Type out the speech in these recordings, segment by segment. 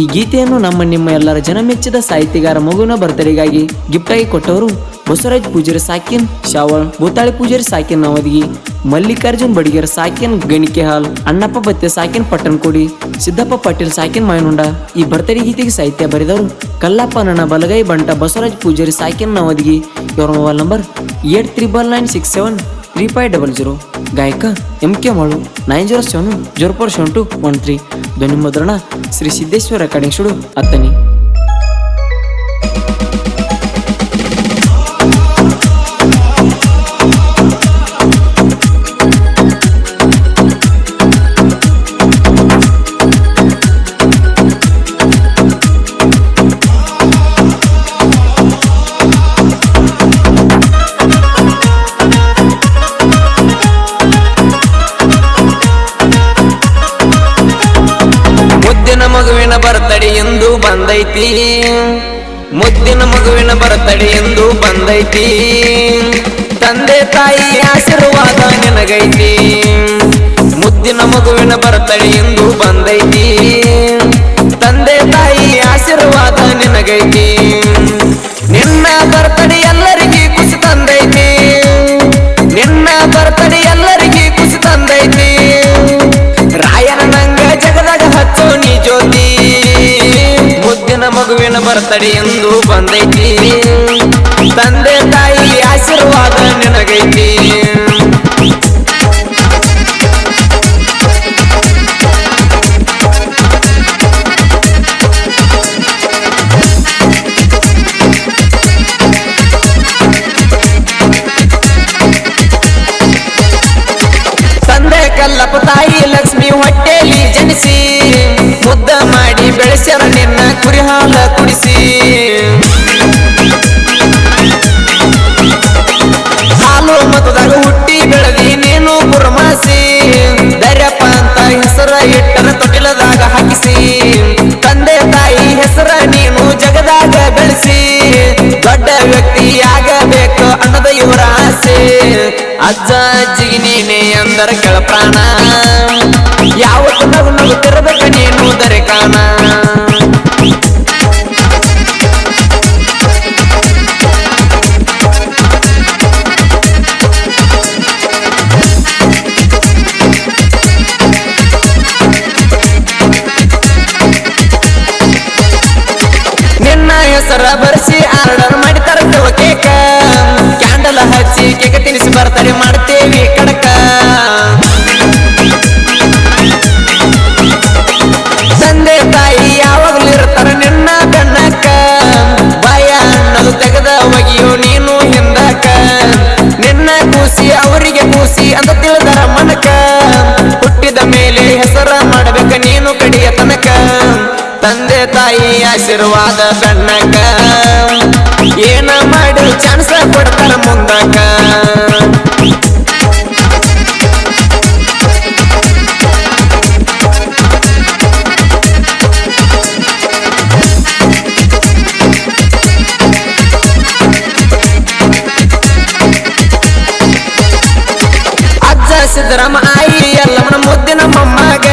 ಈ ಗೀತೆಯನ್ನು ನಮ್ಮ ನಿಮ್ಮ ಎಲ್ಲರ ಜನಮೆಚ್ಚಿದ ಸಾಹಿತಿಗಾರ ಮಗುವಿನ ಬರ್ತಡೆಗಾಗಿ ಗಿಫ್ಟ್ ಆಗಿ ಕೊಟ್ಟವರು ಬಸವರಾಜ್ ಪೂಜಾರಿ ಸಾಕಿನ್ ಶಾವಳ್ ಭೂತಾಳಿ ಪೂಜಾರಿ ಸಾಕಿನ್ ನವದಗಿ, ಮಲ್ಲಿಕಾರ್ಜುನ್ ಬಡಿಗೇರ್ ಸಾಕಿನ್ ಗಣಿಕೆ ಹಾಲ್ ಅಣ್ಣಪ್ಪ ಬತ್ತೆ ಸಾಕಿನ್ ಪಟ್ಟಣಕೋಡಿ, ಸಿದ್ದಪ್ಪ ಪಾಟೀಲ್ ಸಾಕಿನ್ ಮಾಯನುಂಡ ಈ ಬರ್ತರಿ ಗೀತೆಗೆ ಸಾಹಿತ್ಯ ಬರೆದವರು ಕಲ್ಲಪ್ಪ ನನ್ನ ಬಲಗೈ ಬಂಟ ಬಸವರಾಜ್ ಪೂಜಾರಿ ಸಾಕಿನ್ ನವದಗಿ. ಇವರ mobile number eight triple nine six seven. Three five double zero ಗಾಯಕ M K Malu nine zero seven zero four seven two one three ಧ್ವನಿ ಮುದ್ರಣ Shri Siddeshwara recording studio ಅತ್ತನಿ birthday ಎಂದು ಬಂದೈತಿ. ಮುದ್ದಿನ ಮಗುವಿನ ಬರ್ತಡೆ ಎಂದು ಬಂದೈತಿ. ತಂದೆ ತಾಯಿ ಆಶೀರ್ವಾದ ನಿನಗೈತಿ. ಮುದ್ದಿನ ಮಗುವಿನ ಬರ್ತಡಿ ಎಂದು ಬಂದೈತಿ. ಬರ್ತಡೆ ಎಂದು ಬಂದೈತಿ. ತಂದೆ ತಾಯಿ ಆಶೀರ್ವಾದ ನಿನಗೈತಿ. ಕುಡಿಸಿ. ಹಾಲು ಮತದಾಗ ಹುಟ್ಟಿ ಬೆಳೆದಿ ನೀನು ಗುರುಮಾಸಿ ದರ್ಯಪ್ಪ ಅಂತ ಹೆಸರ ಇಟ್ಟರ ತೊಟ್ಟಿಲದಾಗ ಹಾಕಿಸಿ. ತಂದೆ ತಾಯಿ ಹೆಸರ ನೀನು ಜಗದಾಗ ಬೆಳೆಸಿ. ದೊಡ್ಡ ವ್ಯಕ್ತಿಯಾಗಬೇಕು ಅನ್ನದ ಇವರ ಆಸೆ. ಅಜ್ಜ ಅಜ್ಜಿಗೆ ನೀನೆ ಅಂದರ ಕೆಳ ಪ್ರಾಣ. ಹೆಸರ ಬರ್ಸಿ ಆರ್ಡರ್ ಮಾಡಿ ಕೇಕ. ಕ್ಯಾಂಡಲ್ ಹಚ್ಚಿ ಕೇಕ ತಿನಿಸಿ ಬರ್ತಾರೆ ಮಾಡ್ತೇವಿ ಕಡಕ. ತಂದೆ ತಾಯಿ ಯಾವಾಗಲೂ ಇರ್ತಾರ ನಿನ್ನ ಬೆನ್ನಕ್ಕ ಭಯ ಅನ್ನೋದು ತೆಗೆದ ಒಗಿಯೋ ನೀನು ಹಿಂದಕ ನಿನ್ನ ಕೂಸಿ ಅವರಿಗೆ ಕೂಸಿ ಅಂತ ತಿಳಿದರ ಮನಕ. ಹುಟ್ಟಿದ ಮೇಲೆ ಹೆಸರ ಮಾಡಬೇಕ ನೀನು ಕಡಿಯ ತನಕ. ತಂದೆ ತಾಯಿ ಆಶೀರ್ವಾದ ಬೆನ್ನಕ ಸಿದ್ದರಾಮ ಆಯಿ ಎಲ್ಲಮ್ಮನ ಮುದ್ದಿನ ಮೊಮ್ಮಗ.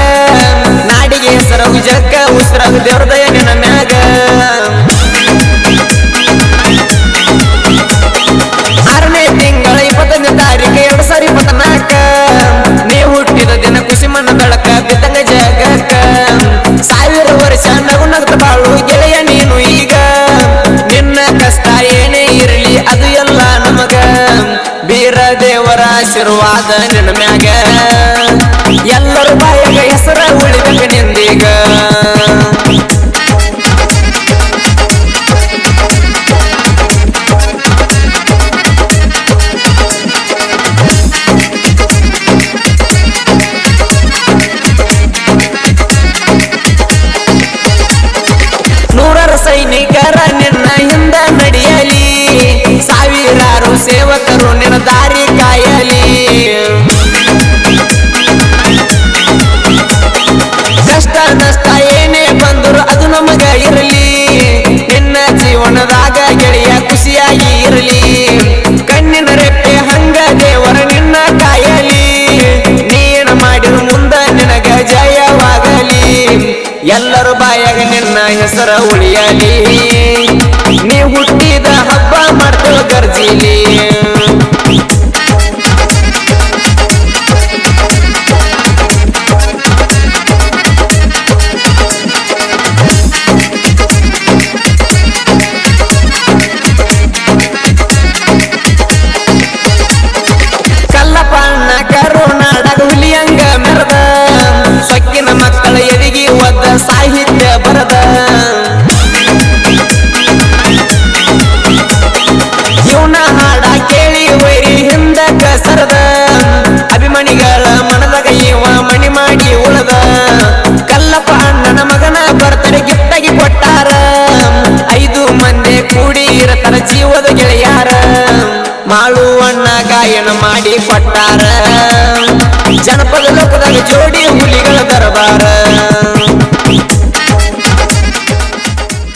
ನಾಡಿಗೆ ಹೆಸರ ವಿಜಕ್ಕ ಉಸಿರಾಗ ದೇವ್ರದಯ ನಿನ್ನ ಆಶೀರ್ವಾದ ನಿನ್ನ ಮ್ಯಾಗ. ಎಲ್ಲರೂ ಬಾಯಿಗೆ ಹೆಸರ ಉಳಿಬೇಕು ನಿಂದೀಗ. ನೂರಾರು ಹೆಸರ ಉಳಿಯಲಿ ಬಾಳುವಣ್ಣ ಗಾಯನ ಮಾಡಿ ಕೊಟ್ಟಾರ. ಜನಪದ ಲೋಕದಲ್ಲಿ ಜೋಡಿ ಹುಲಿಗಳ ದರಬಾರ.